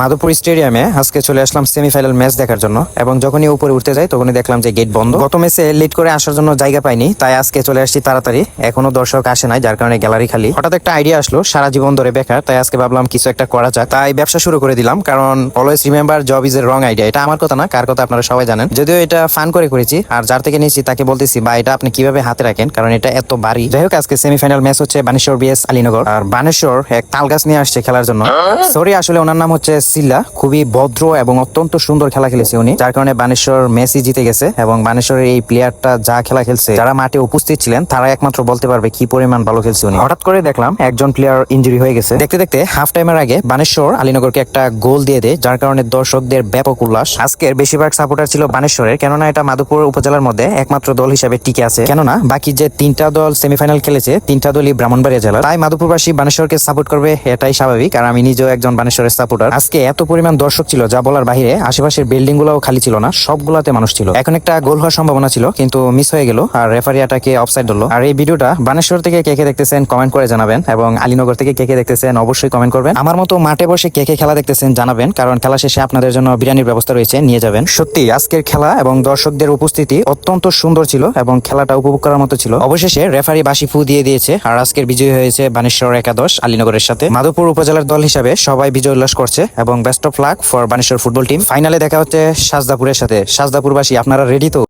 মাধবপুর স্টেডিয়ামে আজকে চলে আসলাম সেমিফাইনাল ম্যাচ দেখার জন্য এবং যখনই উপরে উঠতে যাই তখনই দেখলাম যে গেট বন্ধ। গত ম্যাচে লেট করে আসার জন্য জায়গা পাইনি তাই আজকে চলে আসছি তাড়াতাড়ি। এখনও দর্শক আসে নাই যার কারণে গ্যালারি খালি। হঠাৎ একটা আইডিয়া আসলো সারা জীবন ধরে বেকার তাই আজকে ভাবলাম কিছু একটা করা যাক। তাই ব্যবসা শুরু করে দিলাম কারণ অলওয়েজ রিমেম্বার জব ইজ এর রং আইডিয়া এটা আমার কথা না কার কথা আপনারা সবাই জানেন। যদিও এটা ফান করে করেছি আর যার থেকে নিয়েছি তাকে বলতেছি বা এটা আপনি কীভাবে হাতে রাখেন? কারণ এটা এত ভারী যাই হোক আজকে সেমিফাইনাল ম্যাচ হচ্ছে বানেশ্বর বিএস আলীনগর। আর বানেশ্বর এক তাল গাছ নিয়ে আসছে খেলার জন্য। সরি আসলে ওনার নাম হচ্ছে সিল্লা খুবই ভদ্র এবং অত্যন্ত সুন্দর খেলা খেলেছে উনি। যার কারণে বানেশ্বর মেসি জিতে গেছে এবং বানেশ্বরের এই প্লেয়ারটা যা খেলা খেলছে, যারা মাঠে উপস্থিত ছিলেন তারা একমাত্র বলতে পারবে কি পরিমাণ ভালো খেলছে উনি। হঠাৎ করে দেখলাম একজন প্লেয়ার ইনজুরি হয়ে গেছে। দেখতে দেখতে হাফ টাইমের আগে বানেশ্বর আলীনগরকে একটা গোল দিয়ে দেয়, যার কারণে দর্শকদের ব্যাপক উল্লাস। আজকের বেশিরভাগ সাপোর্টার ছিল বানেশ্বরের, কেননা এটা মাধবপুর উপজেলার মধ্যে একমাত্র দল হিসেবে টিকে আছে। কেননা বাকি যে তিনটা দল সেমিফাইনাল খেলেছে, তিনটা দলই ব্রাহ্মণবাড়িয়া জেলা তাই মাধবপুরবাসী বানেশ্বরকে সাপোর্ট করবে, এটাই স্বাভাবিক। আর আমি নিজেও একজন বানেশ্বরের সাপোর্টার আজকে এত পরিমাণ দর্শক ছিল যা বলার বাইরে আশেপাশের বিল্ডিং গুলোও খালি ছিল না, সবগুলাতে মানুষ ছিল। এখন একটা গোল হওয়ার সম্ভাবনা ছিল, কিন্তু মিস হয়ে গেল আর রেফারিয়াটাকে অফসাইড ধরলো। আর এই ভিডিওটা বানেশ্বর থেকে কে কে দেখতেছেন কমেন্ট করে জানাবেন এবং আলীনগর থেকে কে কে দেখতেছেন অবশ্যই কমেন্ট করবেন। আমার মতো মাঠে বসে কে কে খেলা দেখতেছেন জানাবেন, কারণ খেলা শেষে আপনাদের জন্য বিরিয়ানির ব্যবস্থা রয়েছে, নিয়ে যাবেন। সত্যি, আজকের খেলা এবং দর্শকদের উপস্থিতি অত্যন্ত সুন্দর ছিল এবং খেলাটা উপভোগ করার মতো ছিল। অবশেষে রেফারি বাসি ফু দিয়ে দিয়েছে, আর আজকের বিজয়ী হয়েছে বানেশ্বর একাদশ আলীনগরের সাথে। মাধবপুর উপজেলার দল হিসাবে সবাই বিজয় উল্লাস করছে এবং best of luck for Baneshwar football team ফাইনালে দেখা হচ্ছে সাজদাপুরের সাথে। সাজদাপুরবাসী, আপনারা রেডি তো?